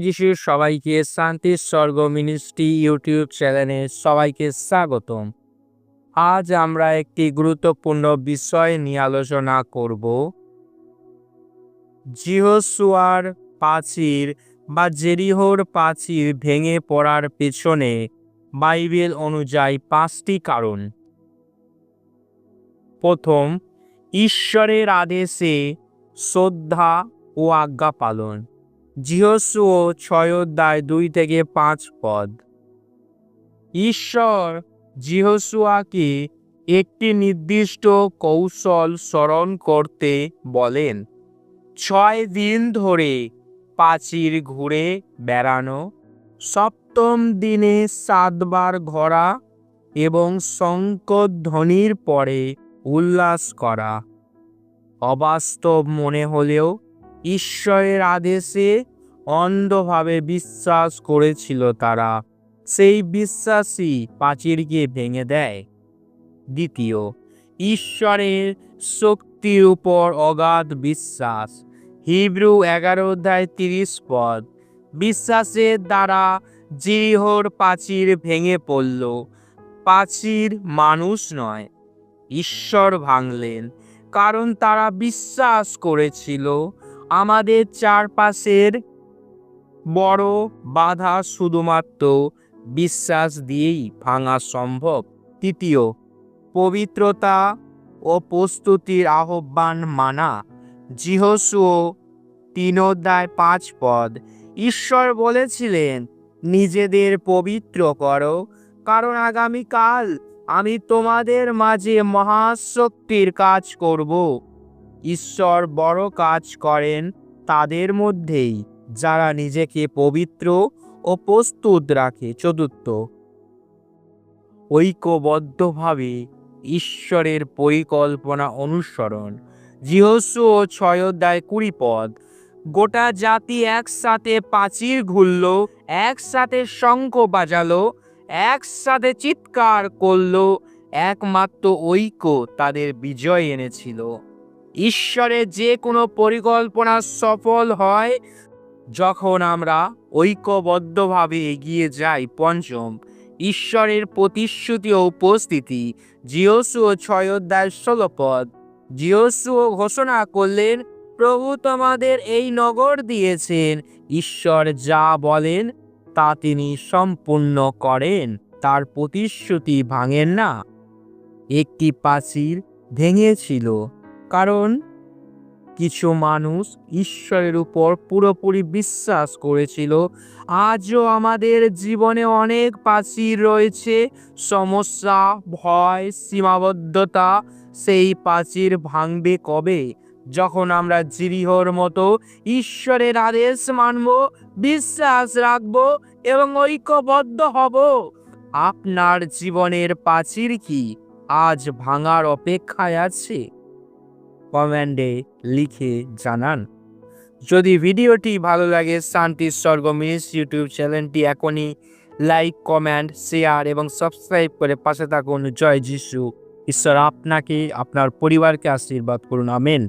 জয় সবাইকে শান্তির স্বর্গ মিনিস্ট্রি ইউটিউব চ্যানেলে সবাইকে স্বাগতম। আজ আমরা একটি গুরুত্বপূর্ণ বিষয় নিয়ে আলোচনা করব। জিহসুয়ার প্রাচীর বা জেরিহোর প্রাচীর ভেঙে পড়ার পেছনে বাইবেল অনুযায়ী পাঁচটি কারণ। প্রথম, ঈশ্বরের আদেশে শ্রদ্ধা ও আজ্ঞা পালন। জিহসুও ছয় অধ্যায় দুই থেকে পাঁচ পদ। ঈশ্বর জিহসুয়াকে একটি নির্দিষ্ট কৌশল স্মরণ করতে বলেন, ছয় দিন ধরে প্রাচীর ঘুরে বেড়ানো, সপ্তম দিনে সাতবার ঘোরা এবং শঙ্কধ্বনির পরে উল্লাস করা। অবাস্তব মনে হলেও ঈশ্বরের আদেশে অন্ধভাবে বিশ্বাস করেছিল তারা। সেই বিশ্বাসই প্রাচীরকে ভেঙে দেয়। দ্বিতীয়, ঈশ্বরের শক্তির উপর অগাধ বিশ্বাস। হিব্রু এগারো অধ্যায় তিরিশ পদ। বিশ্বাসের দ্বারা জিরিহর প্রাচীর ভেঙে পড়ল। প্রাচীর মানুষ নয়, ঈশ্বর ভাঙলেন। কারণ তারা বিশ্বাস করেছিল। আমাদের চারপাশের বড় বাধা শুধুমাত্র বিশ্বাস দিয়েই ভাঙা সম্ভব। তৃতীয়, পবিত্রতা ও প্রস্তুতির আহ্বান মানা। জিহসুও তিন অধ্যায় পাঁচ পদ। ঈশ্বর বলেছিলেন, নিজেদের পবিত্র করো, কারণ আগামীকাল আমি তোমাদের মাঝে মহাশক্তির কাজ করব। ঈশ্বর বড় কাজ করেন তাদের মধ্যেই, যারা নিজেকে পবিত্র ও প্রস্তুত রাখে। চতুর্থ, ঐক্যবদ্ধভাবে ঈশ্বরের পরিকল্পনা অনুসরণ। জিহস্য ও ছয় কুড়ি পদ, গোটা জাতি একসাথে পাঁচির ঘুরল, একসাথে শঙ্খ বাজালো, একসাথে চিৎকার করল, একমাত্র ঐক্য তাদের বিজয় এনেছিল। ঈশ্বরের যে কোনো পরিকল্পনা সফল হয়, যখন আমরা ঐক্যবদ্ধভাবে এগিয়ে যাই, পঞ্চম, ঈশ্বরের প্রতিশ্রুতি ও উপস্থিতি জিওসুও ছয় অধ্যায় ষোলো পদ। জিওসুও ঘোষণা করলেন, প্রভু তোমাদের এই নগর দিয়েছেন, ঈশ্বর যা বলেন, তা তিনি সম্পূর্ণ করেন, তার প্রতিশ্রুতি ভাঙেন না। একটি প্রাচীর ভেঙেছিল। কারণ কিছু মানুষ ঈশ্বরের উপর পুরোপুরি বিশ্বাস করেছিল। আজও আমাদের জীবনে অনেক প্রাচীর রয়েছে। সমস্যা, ভয়, সীমাবদ্ধতা, সেই প্রাচীর ভাঙবে কবে? যখন আমরা জিরিহর মতো ঈশ্বরের আদেশ মানব, বিশ্বাস রাখব এবং ঐক্যবদ্ধ হব। আপনার জীবনের প্রাচীর কি? আজ ভাঙার অপেক্ষায় আছে? কমেন্টে লিখে জানান। যদি ভিডিওটি ভালো লাগে, শান্তি স্বর্গ মিস ইউটিউব চ্যানেলটি এখনই লাইক, কমেন্ট, শেয়ার এবং সাবস্ক্রাইব করে পাশে থাকুন। জয় যিশু। ঈশ্বর আপনাকে, আপনার পরিবারকে আশীর্বাদ করুন। আমেন।